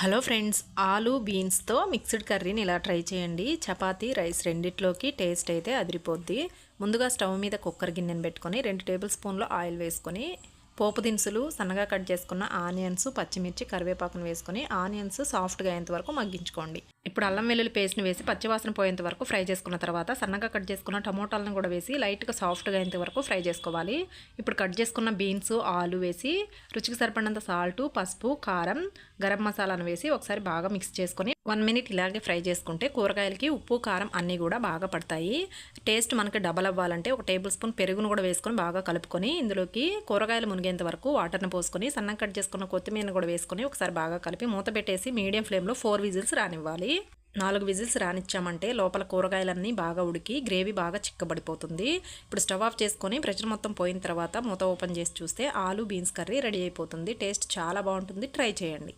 Hello friends ఆలు బీన్స్తో mixed కర్రీని ఇలా ట్రై చేయండి. చపాతీ రైస్ రెండిట్లోకి టేస్ట్ అయితే అదిరిపోద్ది. ముందుగా స్టవ్ మీద కుక్కర్ గిన్నెను పెట్టుకొని రెండు టేబుల్ స్పూన్లో ఆయిల్ వేసుకొని పోపు దినుసులు సన్నగా కట్ చేసుకున్న ఆనియన్స్ పచ్చిమిర్చి కరివేపాకును వేసుకొని ఆనియన్స్ సాఫ్ట్గా అయ్యేంత వరకు మగ్గించుకోండి. ఇప్పుడు అల్లం వెల్లుల్లి పేస్ట్ని వేసి పచ్చివాసన పోయేంత వరకు ఫ్రై చేసుకున్న తర్వాత సన్నగా కట్ చేసుకున్న టమోటాలను కూడా వేసి లైట్గా సాఫ్ట్గా అయ్యేంత వరకు ఫ్రై చేసుకోవాలి. ఇప్పుడు కట్ చేసుకున్న బీన్స్ ఆలు వేసి రుచికి సరిపడినంత సాల్ట్ పసుపు కారం గరం మసాలాను వేసి ఒకసారి బాగా మిక్స్ చేసుకొని వన్ మినిట్ ఇలాగే ఫ్రై చేసుకుంటే కూరగాయలకి ఉప్పు కారం అన్నీ కూడా బాగా పడతాయి. టేస్ట్ మనకి డబల్ అవ్వాలంటే ఒక టేబుల్ స్పూన్ పెరుగును కూడా వేసుకొని బాగా కలుపుకొని ఇందులోకి కూరగాయలు మునిగేంత వరకు వాటర్ని పోసుకొని సన్నం కట్ చేసుకున్న కొత్తిమీరను కూడా వేసుకొని ఒకసారి బాగా కలిపి మూత పెట్టేసి మీడియం ఫ్లేమ్లో ఫోర్ విజిల్స్ రానివ్వాలి. నాలుగు విజిల్స్ రానిచ్చామంటే లోపల కూరగాయలన్నీ బాగా ఉడికి గ్రేవీ బాగా చిక్కబడిపోతుంది. ఇప్పుడు స్టవ్ ఆఫ్ చేసుకొని ప్రెషర్ మొత్తం పోయిన తర్వాత మూత ఓపెన్ చేసి చూస్తే ఆలు బీన్స్ కర్రీ రెడీ అయిపోతుంది. టేస్ట్ చాలా బాగుంటుంది. ట్రై చేయండి.